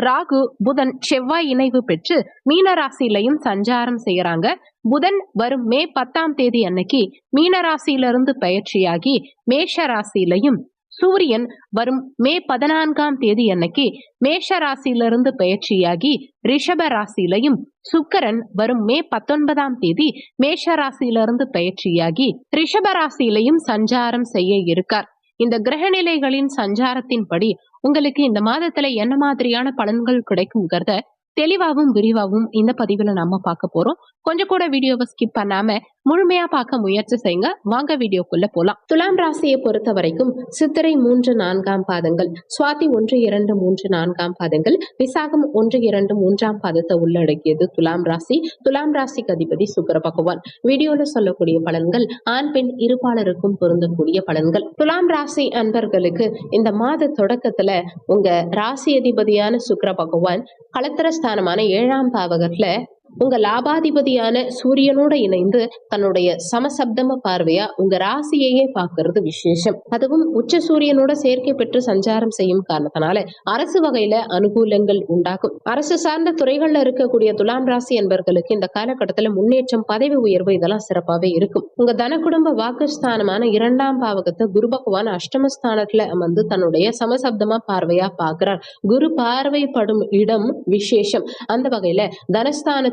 ராகு புதன் செவ்வாய் இணைவு பெற்று மீனராசியிலையும் சஞ்சாரம் செய்யறாங்க புதன் வரும் மே பத்தாம் தேதி அன்னைக்கு மீனராசியிலிருந்து பயிற்சியாகி மேஷ ராசியிலையும் சூரியன் வரும் மே பதினான்காம் தேதி அன்னைக்கு மேஷ ராசியிலிருந்து பயிற்சியாகி ரிஷப ராசியிலையும் சுக்கரன் வரும் மே பத்தொன்பதாம் தேதி மேஷ ராசியிலிருந்து பயிற்சியாகி ரிஷப ராசியிலையும் சஞ்சாரம் செய்ய இருக்கார். இந்த கிரகநிலைகளின் சஞ்சாரத்தின்படி உங்களுக்கு இந்த மாதத்துல என்ன மாதிரியான பலன்கள் கிடைக்குங்கிறத தெளிவாகவும் விரிவாகவும் இந்த பதிவில் நம்ம பார்க்க போறோம். கொஞ்சம் கூட வீடியோவை ஸ்கிப் பண்ணாம முழுமையா பார்க்க முயற்சி செய்யுங்க. வாங்க வீடியோக்குள்ள போலாம். துலாம் ராசியை பொறுத்த வரைக்கும் சித்திரை மூன்று நான்காம் பாதங்கள் சுவாதி ஒன்று இரண்டு மூன்று நான்காம் பாதங்கள் விசாகம் ஒன்று இரண்டு மூன்றாம் பாதத்தை உள்ளடக்கியது துலாம் ராசி. துலாம் ராசிக்கு அதிபதி சுக்கர பகவான். வீடியோல சொல்லக்கூடிய பலன்கள் ஆண் பெண் இருப்பாளருக்கும் பொருந்தக்கூடிய பலன்கள். துலாம் ராசி அன்பர்களுக்கு இந்த மாத தொடக்கத்துல உங்க ராசி அதிபதியான சுக்கர பகவான் கலத்திர ஸ்தானமான ஏழாம் பாவகத்துல உங்க லாபாதிபதியான சூரியனோட இணைந்து தன்னுடைய சமசப்தம பார்வையா உங்க ராசியையே பார்க்கறது விசேஷம். அதுவும் உச்ச சூரியனோட சேர்க்கை பெற்று சஞ்சாரம் செய்யும் காரணத்தினால அரசு வகையில அனுகூலங்கள் உண்டாகும். அரசு சார்ந்த துறைகள்ல இருக்கக்கூடிய துலாம் ராசி என்பர்களுக்கு இந்த காலகட்டத்துல முன்னேற்றம் பதவி உயர்வு இதெல்லாம் சிறப்பாவே இருக்கும். உங்க தன குடும்ப வாக்குஸ்தானமான இரண்டாம் பாவகத்தை குரு பகவான் அஷ்டமஸ்தானத்துல அமர்ந்து தன்னுடைய சமசப்தமா பார்வையா பார்க்கிறார். குரு பார்வைப்படும் இடம் விசேஷம். அந்த வகையில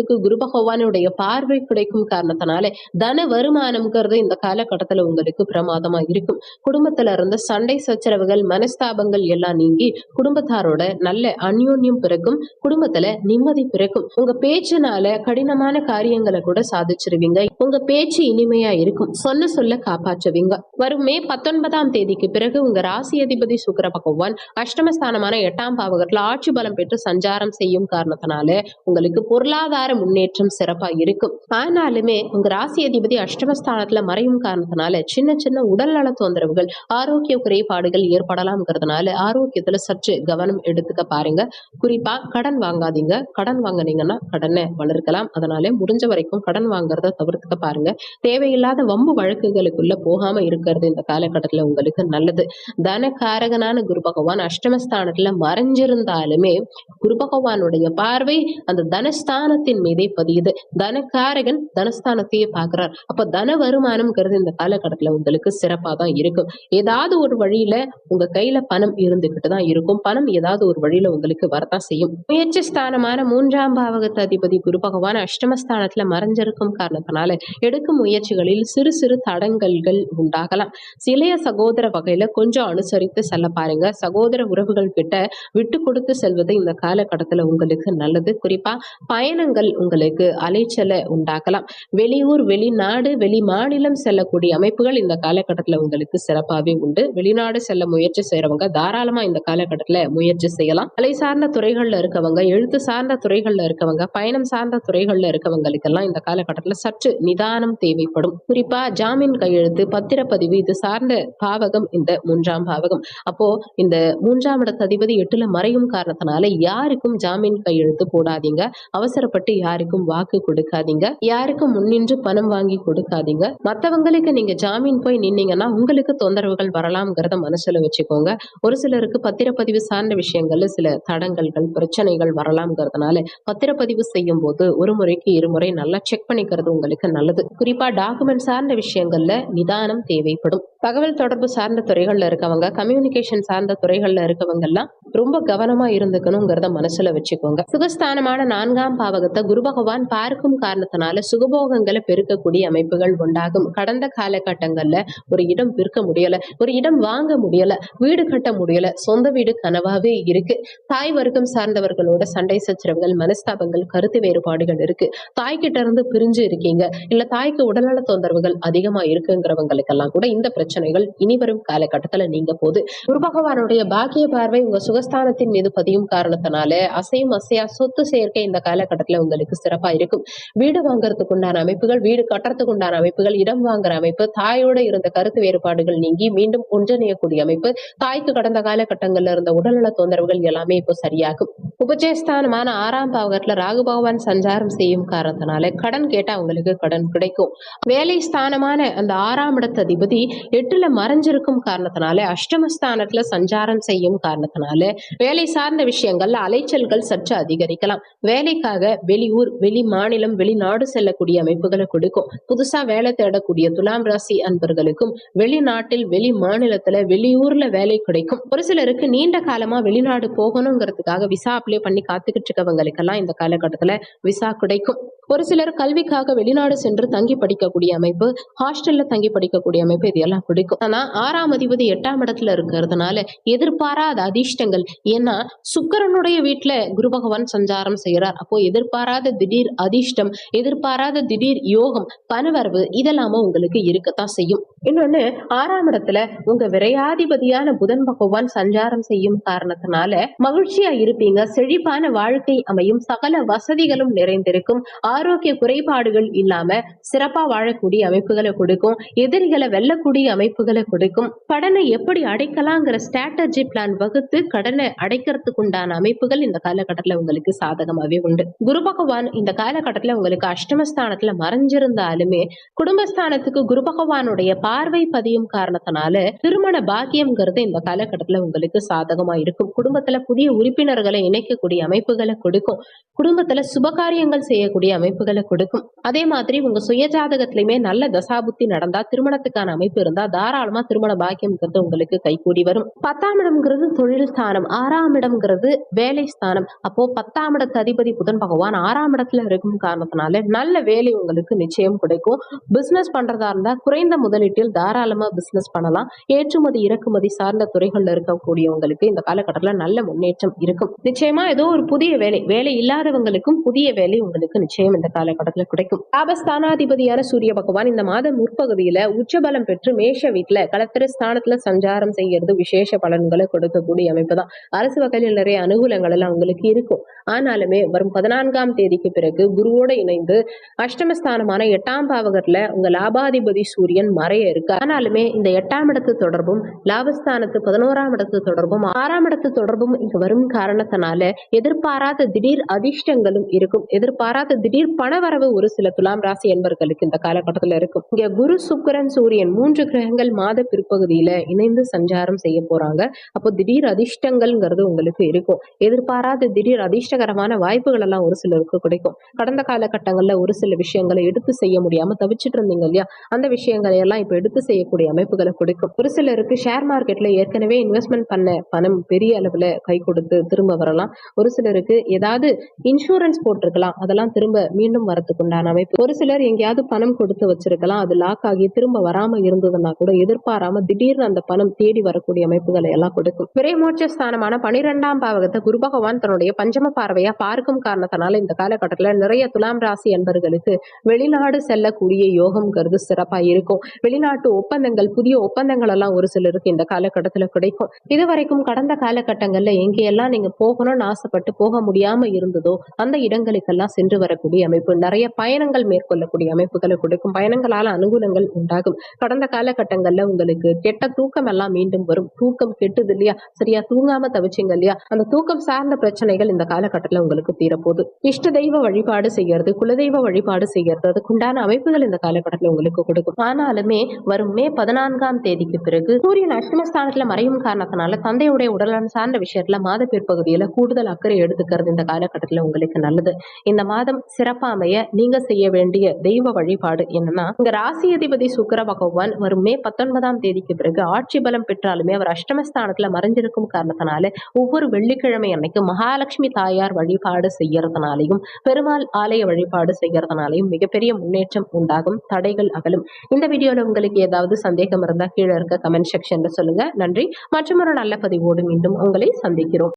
தனஸ்தானத்துக்கு குரு பகவானுடைய பார்வை கிடைக்கும் காரணத்தினாலே தன வருமானம்ங்கிறது இந்த காலகட்டத்துல உங்களுக்கு பிரமாதமா இருக்கும். குடும்பத்துல இருந்த சண்டை சச்சரவுகள் மனஸ்தாபங்கள் எல்லாம் நீங்கி குடும்பத்தாரோட நல்ல அந்யோன்யம் பிறக்கும் குடும்பத்துல நிம்மதி பிறக்கும். உங்க பேச்சுனால கடினமான காரியங்களை கூட சாதிச்சிருவீங்க. உங்க பேச்சு இனிமையா இருக்கும். சொல்ல சொல்ல காப்பாற்றுவீங்க. வரும் மே பத்தொன்பதாம் தேதிக்கு பிறகு உங்க ராசி அதிபதி சுக்கர பகவான் அஷ்டமஸ்தானமான எட்டாம் பாவகத்துல ஆட்சி பலம் பெற்று சஞ்சாரம் செய்யும் காரணத்தினால உங்களுக்கு பொருளாதார முன்னேற்றம் சிறப்பா இருக்கும். ஆனாலுமே உங்க ராசி அதிபதி அஷ்டமஸ்தானத்துல மறையும் காரணத்தினால சின்ன சின்ன உடல்நல தொந்தரவுகள் ஆரோக்கிய குறைபாடுகள் ஏற்படலாம்ங்கிறதுனால ஆரோக்கியத்துல சற்று கவனம் எடுத்துக்க பாருங்க. குறிப்பா கடன் வாங்காதீங்க. கடன் வாங்கினீங்கன்னா கடனை வளர்க்கலாம். அதனால முடிஞ்ச வரைக்கும் கடன் வாங்குறத தவிர்த்துக்க பாருங்க. தேவையில்லாத வம்பு வழக்குகளுக்குள்ள போகாம இருக்கிறது இந்த காலகட்டத்துல உங்களுக்கு நல்லது. தனகாரகனான குரு பகவான் அஷ்டமஸ்தானத்துல மறைஞ்சிருந்தாலுமே குரு பகவானுடைய பார்வை அந்த தனஸ்தானத்தின் மீதே பதியுது. தனக்காரகன் தனஸ்தானத்தையே பாக்குறார் அப்ப தன வருமானம்ங்கிறது இந்த காலகட்டத்துல உங்களுக்கு சிறப்பா தான் இருக்கும். ஏதாவது ஒரு வழியில உங்க கையில பணம் இருந்துகிட்டு தான் இருக்கும். பணம் ஏதாவது ஒரு வழியில உங்களுக்கு வரதான் செய்யும். முயற்சி ஸ்தானமான மூன்றாம் பாவகத்து அதிபதி குரு பகவான் அஷ்டமஸ்தானத்துல மறைஞ்சிருக்கும் காரணத்தினால எடுக்கும் முயற்சிகளில் சிறு சிறு தடங்கல்கள் உண்டாகலாம். சிலைய சகோதர வகையில கொஞ்சம் அனுசரித்து செல்ல பாருங்க. சகோதர உறவுகள் கிட்ட விட்டு கொடுத்து செல்வது இந்த காலகட்டத்துல உங்களுக்கு நல்லது. குறிப்பா பயணங்கள் உங்களுக்கு அலைச்சலை உண்டாக்கலாம். வெளியூர் வெளிநாடு வெளி மாநிலம் செல்லக்கூடிய அமைப்புகள் இந்த காலகட்டத்தில் உங்களுக்கு சிறப்பாகவே உண்டு. வெளிநாடு செல்ல முயற்சி செய்யறவங்க தாராளமாக இந்த காலகட்டத்தில் முயற்சி செய்யலாம். கலை சார்ந்த துறைகளில் இருக்கவங்க எழுத்து சார்ந்த துறைகளில் இருக்கவங்க பயணம் சார்ந்த துறைகளில் இருக்கவங்களுக்கெல்லாம் இந்த காலகட்டத்தில் சற்று நிதானம் தேவைப்படும். குறிப்பாக ஜாமீன் கையெழுத்து பத்திரப்பதிவு இது சார்ந்த பாவகம் இந்த மூன்றாம் பாவகம். அப்போ இந்த மூன்றாம் இடத்த அதிபதி எட்டுல மறையும் காரணத்தினால யாருக்கும் ஜாமீன் கையெழுத்து போடாதீங்க. அவசரப்பட்டு யாருக்கும் வாக்கு கொடுக்காதீங்க. யாருக்கும் முன்னின்று பணம் வாங்கி கொடுக்காதீங்க. மத்தவங்களுக்கு நீங்க ஜாமீன் போய் நின்னீங்கன்னா உங்களுக்கு தொந்தரவுகள் வரலாம்ங்கிறத மனசுல வச்சுக்கோங்க. ஒரு சிலருக்கு பத்திரப்பதிவு சார்ந்த விஷயங்கள்ல சில தடங்கல்கள் பிரச்சனைகள் வரலாம்ங்கிறதுனால பத்திரப்பதிவு செய்யும் போது ஒரு முறைக்கு இருமுறை நல்லா செக் பண்ணிக்கிறது உங்களுக்கு நல்லது. குறிப்பா டாக்குமெண்ட் சார்ந்த விஷயங்கள்ல நிதானம் தேவைப்படும். தகவல் தொடர்பு சார்ந்த துறைகள்ல இருக்கவங்க கம்யூனிகேஷன் சார்ந்த துறைகள்ல இருக்கவங்கெல்லாம் ரொம்ப கவனமா இருந்துக்கணுங்கிறத மனசுல வச்சுக்கோங்க. சுகஸ்தானமான நான்காம் பாவகத்தை குரு பகவான் பார்க்கும் காரணத்தினால சுகபோகங்களை பெருக்கக்கூடிய அமைப்புகள் உண்டாகும். கடந்த காலகட்டங்கள்ல ஒரு இடம் விற்க முடியல ஒரு இடம் வாங்க முடியல வீடு கட்ட முடியல சொந்த வீடு கனவாவே இருக்கு. தாய் வர்க்கம் சார்ந்தவர்களோட சண்டை சச்சரவுகள் மனஸ்தாபங்கள் கருத்து வேறுபாடுகள் இருக்கு. தாய்கிட்ட இருந்து பிரிஞ்சு இருக்கீங்க. இல்ல தாய்க்கு உடல்நல தொந்தரவுகள் அதிகமா இருக்குங்கிறவங்களுக்கெல்லாம் கூட இந்த பிரச்சனை பிரச்சனைகள் இனி வரும் காலகட்டத்துல நீங்க போது. குரு பகவானுடைய பாக்கிய பார்வை உங்க சுகஸ்தானத்தின் மீது பதியும் காரணத்தினால அசையும் அசையா சொத்து சேர்க்கை இந்த காலகட்டத்துல உங்களுக்கு சிறப்பா இருக்கும். வீடு வாங்குறதுக்கு உண்டான அமைப்புகள் வீடு கட்டுறதுக்கு உண்டான அமைப்புகள் இடம் வாங்குற அமைப்பு தாயோட இருந்த கருத்து வேறுபாடுகள் நீங்கி மீண்டும் ஒன்றிணையக்கூடிய அமைப்பு தாய்க்கு கடந்த காலகட்டங்கள்ல இருந்த உடல்நல தொந்தரவுகள் எல்லாமே இப்போ சரியாகும். உபஜயஸ்தானமான ஆறாம் பாவகத்துல ராகு பகவான் சஞ்சாரம் செய்யும் காரணத்தினால கடன் கேட்டா அவங்களுக்கு கடன் கிடைக்கும். வேலை ஸ்தானமான அந்த ஆறாம் இடத்த அதிபதி எட்டுல மறைஞ்சிருக்கும் காரணத்தினால அஷ்டமஸ்தானத்துல சஞ்சாரம் செய்யும் காரணத்தினால வேலை சார்ந்த விஷயங்கள்ல அலைச்சல்கள் சற்று அதிகரிக்கலாம். வேலைக்காக வெளியூர் வெளி மாநிலம் வெளிநாடு செல்லக்கூடிய அமைப்புகளை கொடுக்கும். புதுசா வேலை தேடக்கூடிய துலாம் ராசி அன்பர்களுக்கும் வெளிநாட்டில் வெளி மாநிலத்துல வெளியூர்ல வேலை கிடைக்கும். ஒரு சிலருக்கு நீண்ட காலமா வெளிநாடு போகணுங்கிறதுக்காக விசா அப்ளை பண்ணி காத்துக்கிட்டு இருக்கவங்களுக்கெல்லாம் இந்த காலகட்டத்தில் விசா கிடைக்கும். ஒரு சிலர் கல்விக்காக வெளிநாடு சென்று தங்கி படிக்கக்கூடிய அமைப்பு ஹாஸ்டல்ல தங்கி படிக்கக்கூடிய அமைப்பு இதெல்லாம் பிடிக்கும். ஆனா ஆறாம் அதிபதி எட்டாம் இடத்துல இருக்கிறதுனால எதிர்பாராத அதிர்ஷ்டங்கள். ஏன்னா சுக்கரனுடைய வீட்டுல குரு பகவான் சஞ்சாரம் செய்கிறார் அப்போ எதிர்பாராத திடீர் அதிர்ஷ்டம் எதிர்பாராத திடீர் யோகம் பணவரவு இதெல்லாம உங்களுக்கு இருக்கத்தான் செய்யும். இன்னொன்னு ஆறாம் இடத்துல உங்க விரையாதிபதியான புதன் பகவான் சஞ்சாரம் செய்யும் காரணத்தினால மகிழ்ச்சியா இருப்பீங்க. செழிப்பான வாழ்க்கை அமையும். சகல வசதிகளும் நிறைந்திருக்கும். ஆரோக்கிய குறைபாடுகள் இல்லாம சிறப்பா வாழக்கூடிய அமைப்புகளை கொடுக்கும் எதிரிகளை வெல்லக்கூடிய அமைப்புகளை கொடுக்கும் கடனை எப்படி அடைக்கலாங்கிற ஸ்ட்ராட்டஜி பிளான் வகுத்து கடனை அடைக்கிறதுக்கு உண்டான அமைப்புகள் இந்த காலகட்டத்துல உங்களுக்கு சாதகமாவே உண்டு. குரு பகவான் இந்த காலகட்டத்துல உங்களுக்கு அஷ்டமஸ்தானத்துல மறைஞ்சிருந்தாலுமே குடும்பஸ்தானத்துக்கு குரு பகவானுடைய பார்வை பதியும் காரணத்தினால திருமண பாக்கியம்ங்கிறது இந்த காலகட்டத்துல உங்களுக்கு சாதகமா இருக்கும். குடும்பத்துல புதிய உறுப்பினர்களை இணைக்கக்கூடிய அமைப்புகளை கொடுக்கும். குடும்பத்துல சுபகாரியங்கள் செய்யக்கூடிய அமைப்புகளை கொடுக்கும். அதே மாதிரி உங்க சுயஜாதகத்திலயுமே நல்ல தசாபுத்தி நடந்தா திருமணத்துக்கான அமைப்பு இருந்தா தாராளமா திருமண பாக்கியம்ங்கிறது உங்களுக்கு கைகூடி வரும். பத்தாம் இடம்ங்கிறது தொழில் ஸ்தானம் ஆறாம் இடம்ங்கிறது வேலை ஸ்தானம். அப்போ பத்தாம் இடத்து அதிபதி புதன் பகவான் ஆறாம் இடத்துல இருக்கும் காரணத்தினால நல்ல வேலை உங்களுக்கு நிச்சயம் கிடைக்கும். பிசினஸ் பண்றதா இருந்தா குறைந்த முதலீட்டில் தாராளமா பிசினஸ் பண்ணலாம். ஏற்றுமதி இறக்குமதி சார்ந்த துறைகள்ல இருக்கக்கூடியவங்களுக்கு இந்த காலகட்டத்துல நல்ல முன்னேற்றம் இருக்கும். நிச்சயமா ஏதோ ஒரு புதிய வேலை வேலை இல்லாதவங்களுக்கும் புதிய வேலை உங்களுக்கு நிச்சயம் இந்த காலகட்டத்தில் கிடைக்கும். லாபஸ்தானாதிபதியான சூரிய பகவான் இந்த மாதம் முற்பகுதியில உச்சபலம் பெற்று மேஷ வீட்டுல கலத்திர ஸ்தானத்துல சஞ்சாரம் செய்யறது விசேஷ பலன்களை கொடுக்கக்கூடிய அமைப்பு தான் அரசு வகையில் நிறைய அனுகூலங்கள் எல்லாம் அவங்களுக்கு இருக்கும். ஆனாலுமே வரும் பதினான்காம் தேதிக்கு பிறகு குருவோட இணைந்து அஷ்டமஸ்தானமான எட்டாம் பாவகர்ல உங்க லாபாதிபதி சூரியன் மறைய இருக்கு. ஆனாலுமே இந்த எட்டாம் இடத்து தொடர்பும் லாபஸ்தானத்து பதினோராம் இடத்து தொடர்பும் ஆறாம் இடத்து தொடர்பும் இங்க வரும் காரணத்தினால எதிர்பாராத திடீர் அதிர்ஷ்டங்களும் இருக்கும். எதிர்பாராத திடீர் பணவரவு ஒரு சில துலாம் ராசி என்பர்களுக்கு இந்த காலகட்டத்தில் இருக்கும். இங்க குரு சுக்கிரன் சூரியன் மூன்று கிரகங்கள் மாத பிற்பகுதியில இணைந்து சஞ்சாரம் செய்ய போறாங்க. அப்போ திடீர் அதிர்ஷ்டங்கள்ங்கிறது உங்களுக்கு இருக்கும். எதிர்பாராத திடீர் அதிர்ஷ்டகரமான வாய்ப்புகள் எல்லாம் ஒரு சிலருக்கு கிடைக்கும். கடந்த காலகட்டங்கள்ல ஒரு சில விஷயங்களை எடுத்து செய்ய முடியாம தவிச்சிட்டு இருந்தீங்க இல்லையா? அந்த விஷயங்களை எல்லாம் இப்ப எடுத்து செய்யக்கூடிய அமைப்புகளை கொடுக்கும். ஒரு சிலருக்கு ஷேர் மார்க்கெட்ல ஏற்கனவே இன்வெஸ்ட்மெண்ட் பண்ண பணம் பெரிய அளவுல கை கொடுத்து திரும்ப வரலாம். ஒரு சிலருக்கு ஏதாவது இன்சூரன்ஸ் போட்டிருக்கலாம். அதெல்லாம் திரும்ப மீண்டும் வரத்துக்குண்டான அமைப்பு. ஒரு சிலர் எங்கேயாவது பணம் கொடுத்து வச்சிருக்கலாம். அது லாக் ஆகி திரும்ப வராம இருந்ததுன்னா கூட எதிர்பாராம திடீர்னு அந்த பணம் தேடி வரக்கூடிய அமைப்புகளை எல்லாம் கொடுக்கும். விரைமோட்ச ஸ்தானமான பனிரெண்டாம் பாவகத்தை குரு பகவான் தன்னுடைய பஞ்சம பார்வையா பார்க்கும் காரணத்தினால இந்த காலகட்டத்துல நிறைய துலாம் ராசி என்பர்களுக்கு வெளிநாடு செல்லக்கூடிய யோகம்ங்கிறது சிறப்பா இருக்கும். வெளிநாட்டு ஒப்பந்தங்கள் புதிய ஒப்பந்தங்கள் எல்லாம் ஒரு சிலருக்கு இந்த காலகட்டத்துல கிடைக்கும். இதுவரைக்கும் கடந்த காலகட்டங்கள்ல எங்கேயெல்லாம் நீங்க போகணும்னு ஆசைப்பட்டு போக முடியாம இருந்ததோ அந்த இடங்களுக்கெல்லாம் சென்று வரக்கூடிய கூடிய அமைப்பு நிறைய பயணங்கள் மேற்கொள்ளக்கூடிய அமைப்புகளை கொடுக்கும். பயணங்களால அனுகூலங்கள் உண்டாகும். கடந்த காலகட்டங்கள்ல உங்களுக்கு கெட்ட தூக்கம் எல்லாம் மீண்டும் வரும். தூக்கம் கெட்டுது இல்லையா? சரியா? தூங்காம தவிச்சிங்க இல்லையா? அந்த தூக்கம் சார்ந்த பிரச்சனைகள் இந்த காலகட்டத்துல உங்களுக்கு தீரப்போகுது. இஷ்ட தெய்வ வழிபாடு செய்யறது குலதெய்வ வழிபாடு செய்யறது அதுக்குண்டான அமைப்புகள் இந்த காலகட்டத்துல உங்களுக்கு கொடுக்கும். ஆனாலுமே வரும் மே பதினான்காம் தேதிக்கு பிறகு சூரியன் அஷ்டமஸ்தானத்துல மறையும் காரணத்தினால தந்தையுடைய உடல்நலம் சார்ந்த விஷயத்துல மாத பிற்பகுதியில கூடுதல் அக்கறை எடுத்துக்கிறது இந்த காலகட்டத்துல உங்களுக்கு நல்லது. இந்த மாதம் சிறப்பா அமைய நீங்க செய்ய வேண்டிய தெய்வ வழிபாடு என்னன்னா இங்க ராசி அதிபதி சுக்கிர பகவான் வரும் மே பத்தொன்பதாம் தேதிக்கு பிறகு ஆட்சி பலம் பெற்றாலுமே அவர் அஷ்டமஸ்தானத்துல மறைஞ்சிருக்கும் காரணத்தினால ஒவ்வொரு வெள்ளிக்கிழமை அன்னைக்கு மகாலட்சுமி தாயார் வழிபாடு செய்யறதுனாலையும் பெருமாள் ஆலய வழிபாடு செய்யறதுனாலையும் மிகப்பெரிய முன்னேற்றம் உண்டாகும் தடைகள் அகலும். இந்த வீடியோல உங்களுக்கு ஏதாவது சந்தேகம் இருந்தா கீழே இருக்க கமெண்ட் செக்ஷன்ல சொல்லுங்க. நன்றி. மற்றும் ஒரு நல்ல பதிவோடு மீண்டும் உங்களை சந்திக்கிறோம்.